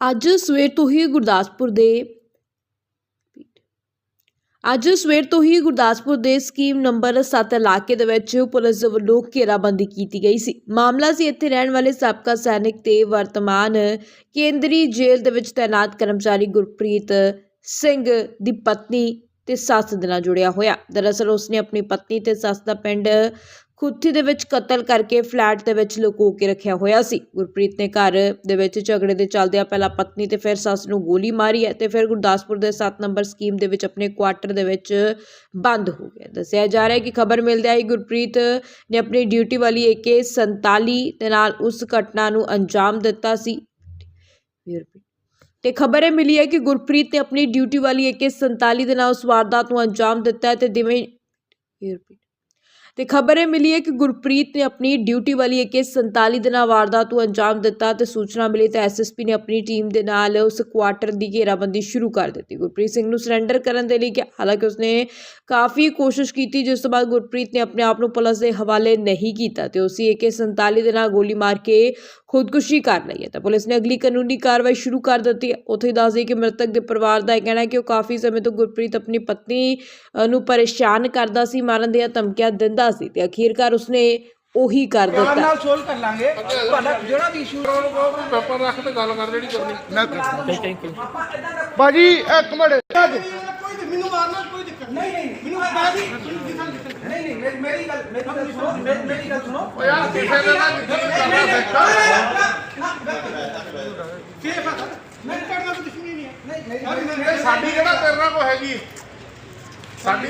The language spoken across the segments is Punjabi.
ਅੱਜ ਸਵੇਰ ਤੋਂ ਹੀ ਗੁਰਦਾਸਪੁਰ ਦੇ ਅੱਜ ਸਵੇਰ ਤੋਂ ਹੀ ਗੁਰਦਾਸਪੁਰ ਦੇ ਸਕੀਮ ਨੰਬਰ 7 ਇਲਾਕੇ ਦੇ ਵਿੱਚ ਪੁਲਿਸ ਵੱਲੋਂ ਘੇਰਾਬੰਦੀ ਕੀਤੀ ਗਈ ਸੀ। ਮਾਮਲਾ ਸੀ, ਇੱਥੇ ਰਹਿਣ ਵਾਲੇ ਸਾਬਕਾ ਸੈਨਿਕ ਤੇ ਵਰਤਮਾਨ ਕੇਂਦਰੀ ਜੇਲ੍ਹ ਦੇ ਵਿੱਚ ਤਾਇਨਾਤ ਕਰਮਚਾਰੀ ਗੁਰਪ੍ਰੀਤ ਸਿੰਘ ਦੀ ਪਤਨੀ ਤੇ ਸੱਸ ਦੇ ਨਾਲ ਜੁੜਿਆ ਹੋਇਆ। ਦਰਅਸਲ, ਉਸਨੇ ਆਪਣੀ ਪਤਨੀ ਤੇ ਸੱਸ ਦਾ ਪਿੰਡ ਖੁੱਥੀ ਦੇ ਵਿੱਚ ਕਤਲ ਕਰਕੇ ਫਲੈਟ ਦੇ ਵਿੱਚ ਲੁਕੋ ਕੇ ਰੱਖਿਆ ਹੋਇਆ ਸੀ। ਗੁਰਪ੍ਰੀਤ ਨੇ ਘਰ ਦੇ ਵਿੱਚ ਝਗੜੇ ਦੇ ਚੱਲਦਿਆਂ ਪਹਿਲਾਂ ਪਤਨੀ ਤੇ ਫਿਰ ਸੱਸ ਨੂੰ ਗੋਲੀ ਮਾਰੀ ਹੈ ਤੇ ਫਿਰ ਗੁਰਦਾਸਪੁਰ ਦੇ 7 ਨੰਬਰ ਸਕੀਮ ਦੇ ਵਿੱਚ ਆਪਣੇ ਕੁਆਟਰ ਦੇ ਵਿੱਚ ਬੰਦ ਹੋ ਗਿਆ। ਦੱਸਿਆ ਜਾ ਰਿਹਾ ਹੈ ਕਿ ਖਬਰ ਮਿਲਦਿਆਂ ਹੀ ਗੁਰਪ੍ਰੀਤ ਨੇ ਆਪਣੀ ਡਿਊਟੀ ਵਾਲੀ AK47 ਦੇ ਨਾਲ ਉਸ ਘਟਨਾ ਨੂੰ ਅੰਜਾਮ ਦਿੱਤਾ ਸੀ। ਤੇ ਖਬਰ ਇਹ ਮਿਲੀ ਹੈ ਕਿ ਗੁਰਪ੍ਰੀਤ ਨੇ ਆਪਣੀ ਡਿਊਟੀ ਵਾਲੀ AK47 ਦੇ ਨਾਲ ਉਸ ਵਾਰਦਾਤ ਨੂੰ ਅੰਜਾਮ ਦਿੱਤਾ ਹੈ ਤੇ ਜਿਵੇਂ ਤੇ ਖਬਰ ਇਹ ਮਿਲੀ ਹੈ ਕਿ ਗੁਰਪ੍ਰੀਤ ਨੇ ਆਪਣੀ ਡਿਊਟੀ ਵਾਲੀ AK47 ਦੇ ਨਾਲ ਵਾਰਦਾਤ ਨੂੰ ਅੰਜਾਮ ਦਿੱਤਾ ਤੇ ਸੂਚਨਾ ਮਿਲੀ ਤਾਂ ਐਸਐਸਪੀ ਨੇ ਆਪਣੀ ਟੀਮ ਦੇ ਨਾਲ ਉਸ ਕੁਆਟਰ ਦੀ ਘੇਰਾਬੰਦੀ ਸ਼ੁਰੂ ਕਰ ਦਿੱਤੀ। ਗੁਰਪ੍ਰੀਤ ਸਿੰਘ ਨੂੰ ਸਰੈਂਡਰ ਕਰਨ ਦੇ ਲਈ ਕਿ ਹਾਲਾਂਕਿ ਉਸਨੇ ਕਾਫੀ ਕੋਸ਼ਿਸ਼ ਕੀਤੀ ਜਿਸ ਤੋਂ ਬਾਅਦ ਗੁਰਪ੍ਰੀਤ ਨੇ ਆਪਣੇ ਆਪ ਨੂੰ ਪੁਲਿਸ ਦੇ ਹਵਾਲੇ ਨਹੀਂ ਕੀਤਾ ਤੇ ਉਸੇ AK47 ਦੇ ਨਾਲ ਗੋਲੀ ਮਾਰ ਕੇ ਖੁਦਕੁਸ਼ੀ ਕਰ ਲਈ ਹੈ। ਤਾਂ ਪੁਲਿਸ ਨੇ ਅਗਲੀ ਕਾਨੂੰਨੀ ਕਾਰਵਾਈ ਸ਼ੁਰੂ ਕਰ ਦਿੱਤੀ ਹੈ। ਉੱਥੇ ਹੀ ਦੱਸ ਦਈਏ ਕਿ ਮ੍ਰਿਤਕ ਦੇ ਪਰਿਵਾਰ ਦਾ ਇਹ ਕਹਿਣਾ ਹੈ ਕਿ ਉਹ ਕਾਫੀ ਸਮੇਂ ਤੋਂ ਗੁਰਪ੍ਰੀਤ ਆਪਣੀ ਪਤਨੀ ਨੂੰ ਪਰੇਸ਼ਾਨ ਕਰਦਾ ਸੀ, ਮਾਰਨ ਦੀਆਂ ਧਮਕੀਆਂ ਦਿੰਦਾ ਸੀ ਤੇ ਅਖੀਰਕਾਰ ਉਸਨੇ ਉਹੀ ਕਰ ਪਿਆਰ ਦਿੱਤਾ ਨਾਲ ਸੋਲਵ ਕਰ ਲਾਂਗੇ ਤੁਹਾਡਾ ਜਿਹੜਾ ਵੀ ਇਸ਼ੂ ਪੇਪਰ ਰੱਖ ਤੇ ਗੱਲ ਕਰ ਜਿਹੜੀ ਕਰਨੀ ਬਾਜੀ ਇੱਕ ਮਿੰਟ ਕੋਈ ਮੈਨੂੰ ਮਾਰਨਾ ਕੋਈ ਦਿੱਕਤ ਨਹੀਂ ਨਹੀਂ ਮੈਨੂੰ ਬਾਜੀ ਨਹੀਂ ਨਹੀਂ ਮੇਰੀ- ਮੇਰੀ ਗੱਲ ਮੇਰੀ ਗੱਲ ਸੁਣੋ ਮੇਰੀ ਮੇਰੀ ਗੱਲ ਸੁਣੋ ਓ ਯਾਰ ਕਿਸੇ ਦੇ ਨਾਲ ਜਿੱਥੇ ਕਰਨਾ ਸੇਫ ਆ ਮੈਂ ਕਰਨਾ ਕੋਈ ਦੁਸ਼ਮਣੀ ਨਹੀਂ ਹੈ ਨਹੀਂ ਨਹੀਂ ਸਾਡੀ ਕਿਹੜਾ ਤੇਰੇ ਨਾਲ ਕੋ ਹੈਗੀ ਸਾਡੀ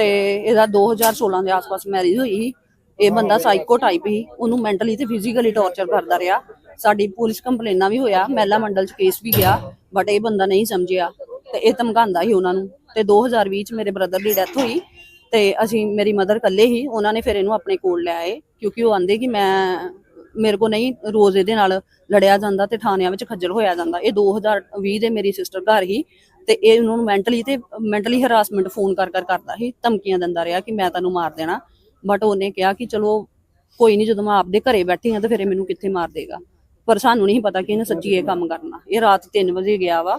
ਤੇ ਇਹਦਾ 2016 ਦੇ ਆਸ-ਪਾਸ ਮੈਰਿਜ ਹੋਈ ਸੀ। ਇਹ ਬੰਦਾ ਸਾਈਕੋ ਟਾਈਪ ਸੀ। ਉਹਨੂੰ ਮੈਂਟਲੀ ਤੇ ਫਿਜ਼ੀਕਲੀ ਟੌਰਚਰ ਕਰਦਾ ਰਿਹਾ। ਸਾਡੀ ਪੁਲਿਸ ਕੰਪਲੇਨਾਂ ਵੀ ਹੋਇਆ। ਮਹਿਲਾ ਮੰਡਲ ਚ ਕੇਸ ਵੀ ਗਿਆ। ਬਟ ਇਹ ਬੰਦਾ ਨਹੀਂ ਸਮਝਿਆ। ਤੇ ਇਹ ਧਮਕਾਉਂਦਾ ਸੀ ਉਹਨਾਂ ਨੂੰ। ਤੇ 2020 ਚ ਮੇਰੇ ਬ੍ਰਦਰ ਦੀ ਡੈਥ ਹੋਈ। ਤੇ ਅਸੀਂ, ਮੇਰੀ ਮਦਰ ਇਕੱਲੇ ਹੀ ਉਹਨਾਂ ਨੇ ਫਿਰ ਇਹਨੂੰ ਆਪਣੇ ਕੋਲ ਲੈ ਆਏ। ਕਿਉਂਕਿ ਉਹ ਆਂਦੇ ਕਿ ਮੈਂ, ਮੇਰੇ ਕੋ ਨਹੀਂ, ਰੋਜ਼ ਇਹਦੇ ਨਾਲ ਲੜਿਆ ਜਾਂਦਾ ਤੇ ਥਾਣਿਆਂ ਵਿੱਚ ਖੱਜਲ ਹੋਇਆ ਜਾਂਦਾ। ਇਹ 2020 ਦੇ ਮੇਰੀ ਸਿਸਟਰ ਘਰ ਹੀ ਤੇ ਇਹ ਉਹਨਾਂ ਨੂੰ ਮੈਂਟਲੀ ਤੇ ਮੈਂਟਲੀ ਹਰਾਸਮੈਂਟ ਫੋਨ ਕਰ ਕਰ ਕਰਦਾ ਸੀ, ਧਮਕੀਆਂ ਦਿੰਦਾ ਰਿਹਾ ਕਿ ਮੈਂ ਤੈਨੂੰ ਮਾਰ ਦੇਣਾ। ਬਟ ਉਹਨੇ ਕਿਹਾ ਕਿ ਚਲੋ ਕੋਈ ਨਹੀਂ ਜਦੋਂ ਮੈਂ ਆਪਦੇ ਘਰੇ ਬੈਠੀ ਹਾਂ ਤਾਂ ਫਿਰ ਇਹ ਮੈਨੂੰ ਕਿੱਥੇ ਮਾਰ ਦੇਗਾ। ਪਰ ਸਾਨੂੰ ਨਹੀਂ ਪਤਾ ਕਿ ਇਹਨੇ ਸੱਚੀ ਇਹ ਕੰਮ ਕਰਨਾ। ਇਹ ਰਾਤ 3 ਵਜੇ ਗਿਆ ਵਾ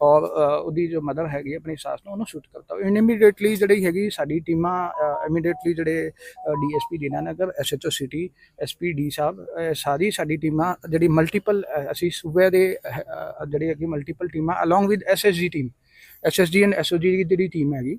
ਔਰ ਉਹਦੀ ਜੋ ਮਦਰ ਹੈਗੀ ਆਪਣੀ ਸਾਸ ਨੂੰ ਉਹਨੂੰ ਸ਼ੂਟ ਕਰਤਾ। ਇਮੀਡੀਏਟਲੀ ਜਿਹੜੀ ਹੈਗੀ ਸਾਡੀ ਟੀਮਾਂ ਇਮੀਡੀਏਟਲੀ ਜਿਹੜੇ DSP Dinanagar SHO city SP D ਸਾਹਿਬ ਸਾਰੀ ਸਾਡੀ ਟੀਮਾਂ ਜਿਹੜੀ ਮਲਟੀਪਲ ਅਸੀਂ ਸੂਬੇ ਦੇ ਅ, ਜਿਹੜੀ ਹੈਗੀ ਮਲਟੀਪਲ ਟੀਮਾਂ along with SSG team SSG and SOG ਦੀ ਜਿਹੜੀ ਟੀਮ ਹੈਗੀ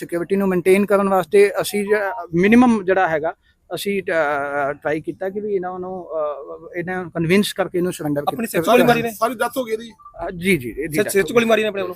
ਸਿਕਿਉਰਿਟੀ ਨੂੰ ਮੇਨਟੇਨ ਕਰਨ ਵਾਸਤੇ ਅਸੀਂ ਮਿਨੀਮਮ ਜਿਹੜਾ ਹੈਗਾ ਅਸੀਂ ਟਰਾਈ ਕੀਤਾ ਕਿ ਵੀ ਇਹਨਾਂ ਨੂੰ ਇਹਨਾਂ ਕਨਵਿੰਸ ਕਰਕੇ ਇਹਨੂੰ ਸਰੈਂਡਰ ਆਪਣੀ ਸਿਰ 'ਚ ਗੋਲੀ ਮਾਰੀ ਨੇ? ਸਾਰੀ ਡੈਥ ਹੋ ਗਈ ਜੀ ਜੀ ਇਹਦੀ ਸਿਰ ਸਿਰ 'ਚ ਗੋਲੀ ਮਾਰੀ ਨੇ ਆਪਣੇ ਵੱਲੋਂ?